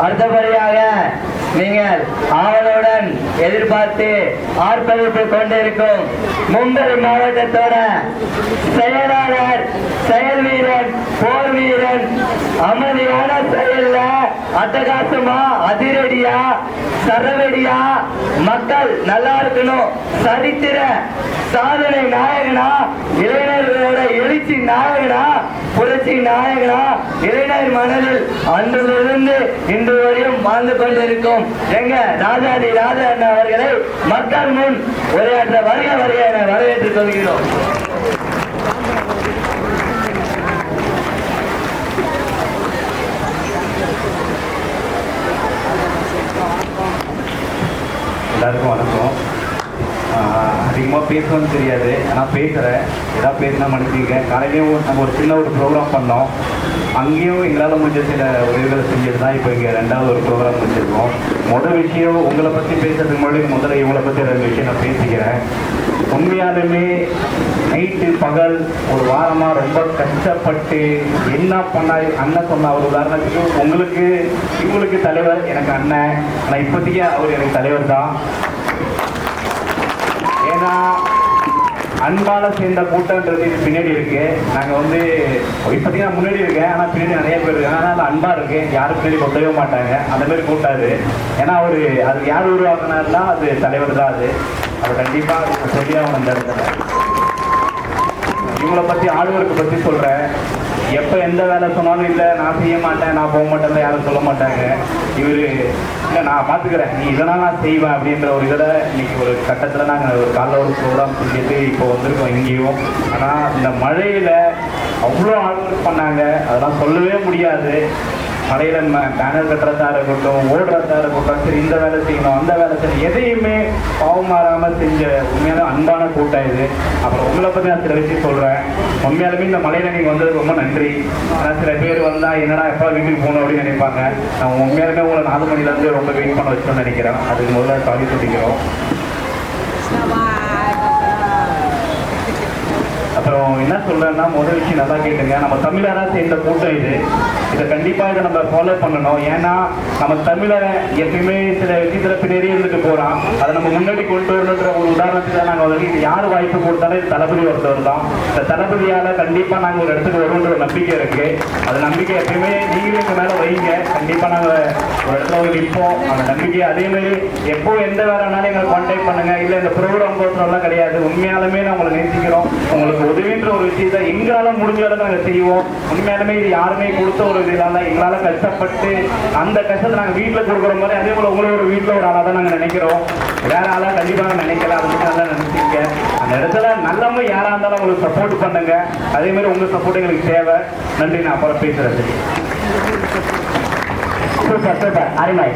அடுத்தபடியாக நீங்கள் ஆவலுடன் எதிர்பார்த்து ஆர்ப்பரிப்பு கொண்டிருக்கும் மும்பை மாவட்டத்தோட செயலாளர் செயல் வீரன் போர் வீரன் அமைதியான செயல்ல அட்டகாசமா அதிரடியா சரவடியா மக்கள் நல்லா இருக்கணும் சரித்திர சாதனை நாயகனா இளைஞர்களோட எழுச்சி நாயகனா புரட்சி நாயகனா இளைஞர் மனதில் அன்றிலிருந்து இன்று வரையும் வாழ்ந்து கொண்டிருக்கும் எங்க ராஜாதி ராஜா அண்ணா அவர்களை மக்கள் முன் உரையாற்ற வருக வருக என வரவேற்றுக் கொள்கிறோம். எல்லாருக்கும் வணக்கம். அதிகமாக பேசணும்னு தெரியாது. ஆனால் பேசுகிறேன் ஏதாவது பேசினா மன்னிச்சிங்க காலையிலையும் நம்ம ஒரு சின்ன ஒரு ப்ரோக்ராம் பண்ணோம். அங்கேயும் எங்களால் முடிஞ்ச சில உதவிகளை செஞ்சது தான் இப்போ இங்கே ரெண்டாவது ஒரு ப்ரோக்ராம் செஞ்சுருக்கோம் முதல் விஷயம் உங்களை பற்றி பேசுறதுக்கு முன்னாடி முதல்ல இவங்களை பற்றி ரெண்டு விஷயம் நான் பேசிக்கிறேன். உண்மையாலுமே நைட்டு பகல் ஒரு வாரமாக ரொம்ப கஷ்டப்பட்டு என்ன பண்ணா அண்ணன் சொன்ன ஒரு உதாரணத்துக்கு உங்களுக்கு இவங்களுக்கு தலைவர் எனக்கு அண்ணன். ஆனால் இப்போதைக்கு அவர் எனக்கு தலைவர் தான். ஏன்னா அன்பால சேர்ந்த கூட்டம்ன்றது இது பின்னாடி இருக்கு. நாங்க வந்து இப்போதைக்கு நான் முன்னாடி இருக்கேன் ஆனா பின்னாடி நிறைய பேர் இருக்காங்க. ஆனா அது அன்பா இருக்கு யாரும் பின்னாடி கொட்டவே மாட்டாங்க. அந்த மாதிரி கூட்டாது ஏன்னா அவரு அது யார் உருவாக்குனாருன்னா அது தலைவர் தான் அது. அவர் கண்டிப்பா சரியாக அந்த இடத்துல இவங்கள பத்தி ஆளுநருக்கு பத்தி சொல்றேன். எப்ப எந்த வேலை சொன்னாலும் இல்ல நான் செய்ய மாட்டேன் நான் போக மாட்டேன் யாரும் சொல்ல மாட்டாங்க. இவரு இல்ல நான் பாத்துக்கிறேன். நீ இதெல்லாம் நான் செய்வேன் அப்படின்ற ஒரு இதில் இன்னைக்கு ஒரு கட்டத்துல நாங்கள் ஒரு காலைல ஒரு ப்ரோக்ராம் செஞ்சுட்டு இப்போ வந்திருக்கோம் இங்கேயும் ஆனா இந்த மழையில அவ்வளோ ஆளுநர் பண்ணாங்க. அதெல்லாம் சொல்லவே முடியாது. மலையில பேனர் கட்டுறதா இருக்கட்டும் ஓடுறதா இருக்கட்டும் சரி இந்த வேலை செய்யணும் அந்த வேலை செய்யணும் எதையுமே பாவம் மாறாம செஞ்ச உண்மையான அன்பான கூட்டம் இது. அப்புறம் உங்களை பத்தி நான் சில விஷயம் சொல்றேன். உண்மையாலுமே இந்த மலையில நீங்க வந்தது ரொம்ப நன்றி. ஆனா சில பேர் வந்தா என்னடா எப்ப வீட்டுக்கு போகணும்? அப்படின்னு நினைப்பாங்க. நான் உண்மையாலுமே உங்களை நாலு மணில இருந்து ரொம்ப வெயிட் பண்ண வச்சோம்னு நினைக்கிறேன். அதுக்கு முதல்ல சாரி சொல்லிக்கிறோம் அப்புறம் என்ன சொல்றேன்னா முதல் விஷயம் நல்லா கேட்டுங்க. நம்ம தமிழராக சேர்ந்த கூட்டம் இது. இதை கண்டிப்பாக இதை நம்ம ஃபாலோ பண்ணணும். ஏன்னா நம்ம தமிழரை எப்பயுமே சில விஷயத்துல பின்னாடி இருந்துட்டு போறான். அதை நம்ம முன்னாடி கொண்டு வரணுன்ற ஒரு உதாரணத்துக்கு தான் நாங்கள் வந்து இது யார் வாய்ப்பு கொடுத்தாலும் இது தளபதி ஒருத்தவர் தான். இந்த தளபதியால் கண்டிப்பாக நாங்கள் ஒரு இடத்துக்கு வருவோன்ற ஒரு நம்பிக்கை இருக்கு. அது நம்பிக்கை எப்பயுமே நீங்களே எங்கள் மேலே வைங்க. கண்டிப்பாக நாங்கள் ஒரு இடத்துல போய் நிற்போம். அந்த நம்பிக்கை அதே மாதிரி எப்போ எந்த வேலைனாலும் எங்களை கான்டாக்ட் பண்ணுங்க. இல்லை இந்த ப்ரோக்ராம் கோசம்லாம் கிடையாது. உண்மையாலுமே நான் உங்களை நேசிக்கிறோம். உங்களுக்கு உதவின்ற ஒரு விஷயத்தை எங்களால் முடிஞ்ச அளவுக்கு நாங்கள் செய்வோம். உண்மையாலுமே இது யாருமே கொடுத்த ஒரு இதெல்லாம் எங்களால் கஷ்டப்பட்டு அந்த கஷ்டத்தை நாங்கள் வீட்டில் கொடுக்குற மாதிரி அதே போல் உங்களோட ஒரு ஒரு ஆளாக தான் நாங்கள் நினைக்கிறோம். வேற ஆளா கண்டிப்பா நினைக்கல அது மட்டும் நல்லா நினைச்சிருக்க அந்த இடத்துல நல்லவங்க யாரா இருந்தாலும் உங்களுக்கு சப்போர்ட் பண்ணுங்க. அதே மாதிரி உங்க சப்போர்ட் எங்களுக்கு தேவை. நன்றி. நான் அப்புறம் பேசுறது சூப்பர் சூப்பர் அருமை.